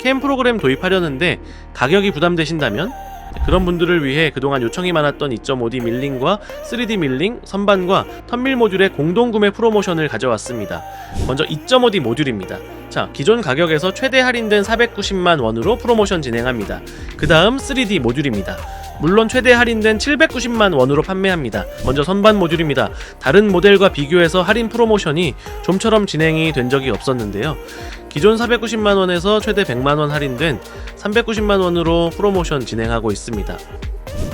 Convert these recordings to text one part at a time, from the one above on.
캠 프로그램 도입하려는데 가격이 부담되신다면 그런 분들을 위해 그동안 요청이 많았던 2.5D 밀링과 3D 밀링, 선반과 턴밀 모듈의 공동 구매 프로모션을 가져왔습니다. 먼저 2.5D 모듈입니다. 자, 기존 가격에서 최대 할인된 490만 원으로 프로모션 진행합니다. 그 다음 3D 모듈입니다. 물론 최대 할인된 790만 원으로 판매합니다. 먼저 선반 모듈입니다. 다른 모델과 비교해서 할인 프로모션이 좀처럼 진행이 된 적이 없었는데요. 기존 490만 원에서 최대 100만 원 할인된 390만 원으로 프로모션 진행하고 있습니다.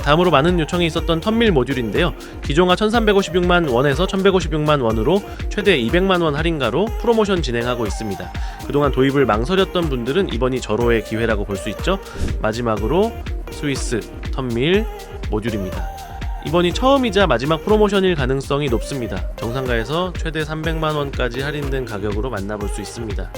다음으로 많은 요청이 있었던 턴밀 모듈인데요. 기종가 1356만 원에서 1156만 원으로 최대 200만 원 할인가로 프로모션 진행하고 있습니다. 그동안 도입을 망설였던 분들은 이번이 절호의 기회라고 볼 수 있죠. 마지막으로 스위스 턴밀 모듈입니다. 이번이 처음이자 마지막 프로모션일 가능성이 높습니다. 정상가에서 최대 300만 원까지 할인된 가격으로 만나볼 수 있습니다.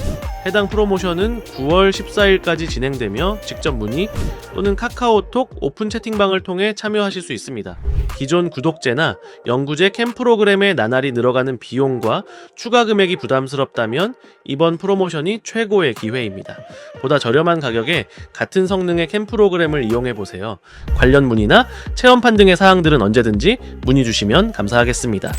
해당 프로모션은 9월 14일까지 진행되며 직접 문의 또는 카카오톡 오픈 채팅방을 통해 참여하실 수 있습니다. 기존 구독제나 영구제 캠 프로그램에 나날이 늘어가는 비용과 추가 금액이 부담스럽다면 이번 프로모션이 최고의 기회입니다. 보다 저렴한 가격에 같은 성능의 캠 프로그램을 이용해 보세요. 관련 문의나 체험판 등의 사항들은 언제든지 문의 주시면 감사하겠습니다.